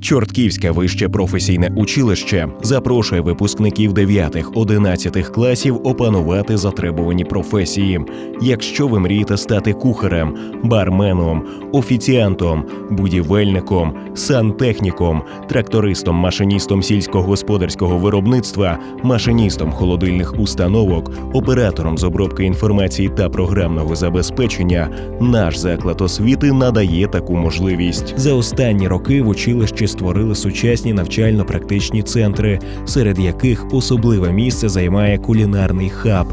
Чортківське вище професійне училище запрошує випускників 9-11 класів опанувати затребувані професії. Якщо ви мрієте стати кухарем, барменом, офіціантом, будівельником, сантехніком, трактористом, машиністом сільськогосподарського виробництва, машиністом холодильних установок, оператором з обробки інформації та програмного забезпечення, наш заклад освіти надає таку можливість. За останні роки в училищі створили сучасні навчально-практичні центри, серед яких особливе місце займає кулінарний хаб.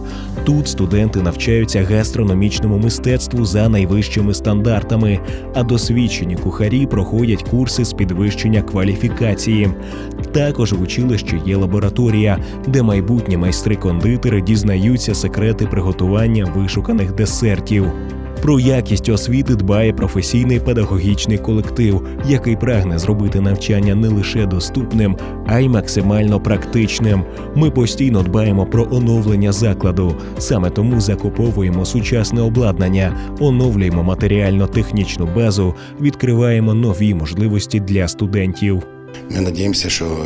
Тут студенти навчаються гастрономічному мистецтву за найвищими стандартами, а досвідчені кухарі проходять курси з підвищення кваліфікації. Також в училищі є лабораторія, де майбутні майстри-кондитери дізнаються секрети приготування вишуканих десертів. Про якість освіти дбає професійний педагогічний колектив, який прагне зробити навчання не лише доступним, а й максимально практичним. Ми постійно дбаємо про оновлення закладу. Саме тому закуповуємо сучасне обладнання, оновлюємо матеріально-технічну базу, відкриваємо нові можливості для студентів. Ми надіємося, що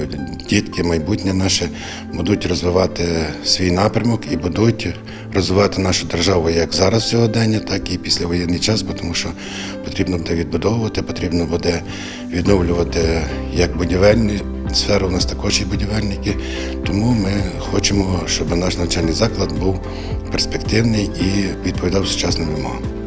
дітки, майбутнє наше будуть розвивати свій напрямок і будуть розвивати нашу державу як зараз сьогодення, так і післявоєнний час, тому що потрібно буде відбудовувати, потрібно буде відновлювати як будівельну сферу, у нас також є будівельники. Тому ми хочемо, щоб наш навчальний заклад був перспективний і відповідав сучасним вимогам.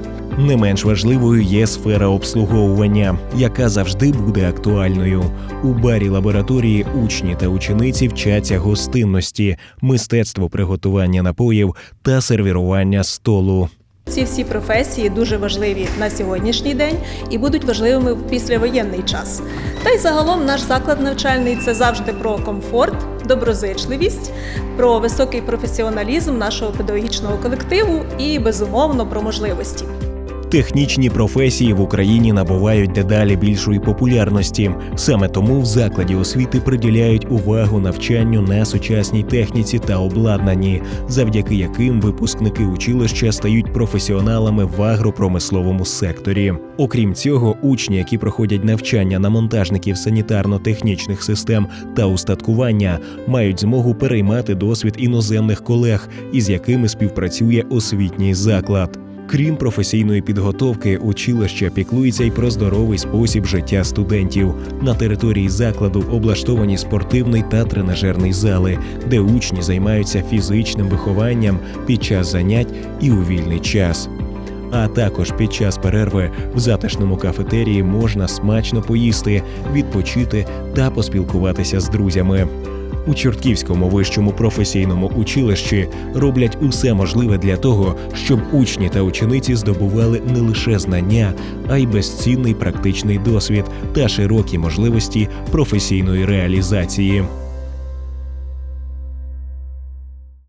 Не менш важливою є сфера обслуговування, яка завжди буде актуальною. У барі лабораторії учні та учениці вчаться гостинності, мистецтво приготування напоїв та сервірування столу. Ці всі професії дуже важливі на сьогоднішній день і будуть важливими в післявоєнний час. Та й загалом наш заклад навчальний це завжди про комфорт, доброзичливість, про високий професіоналізм нашого педагогічного колективу і безумовно про можливості. Технічні професії в Україні набувають дедалі більшої популярності. Саме тому в закладі освіти приділяють увагу навчанню на сучасній техніці та обладнанні, завдяки яким випускники училища стають професіоналами в агропромисловому секторі. Окрім цього, учні, які проходять навчання на монтажників санітарно-технічних систем та устаткування, мають змогу переймати досвід іноземних колег, із якими співпрацює освітній заклад. Крім професійної підготовки, училище піклується й про здоровий спосіб життя студентів. На території закладу облаштовані спортивний та тренажерний зали, де учні займаються фізичним вихованням під час занять і у вільний час. А також під час перерви в затишному кафетерії можна смачно поїсти, відпочити та поспілкуватися з друзями. У Чортківському вищому професійному училищі роблять усе можливе для того, щоб учні та учениці здобували не лише знання, а й безцінний практичний досвід та широкі можливості професійної реалізації.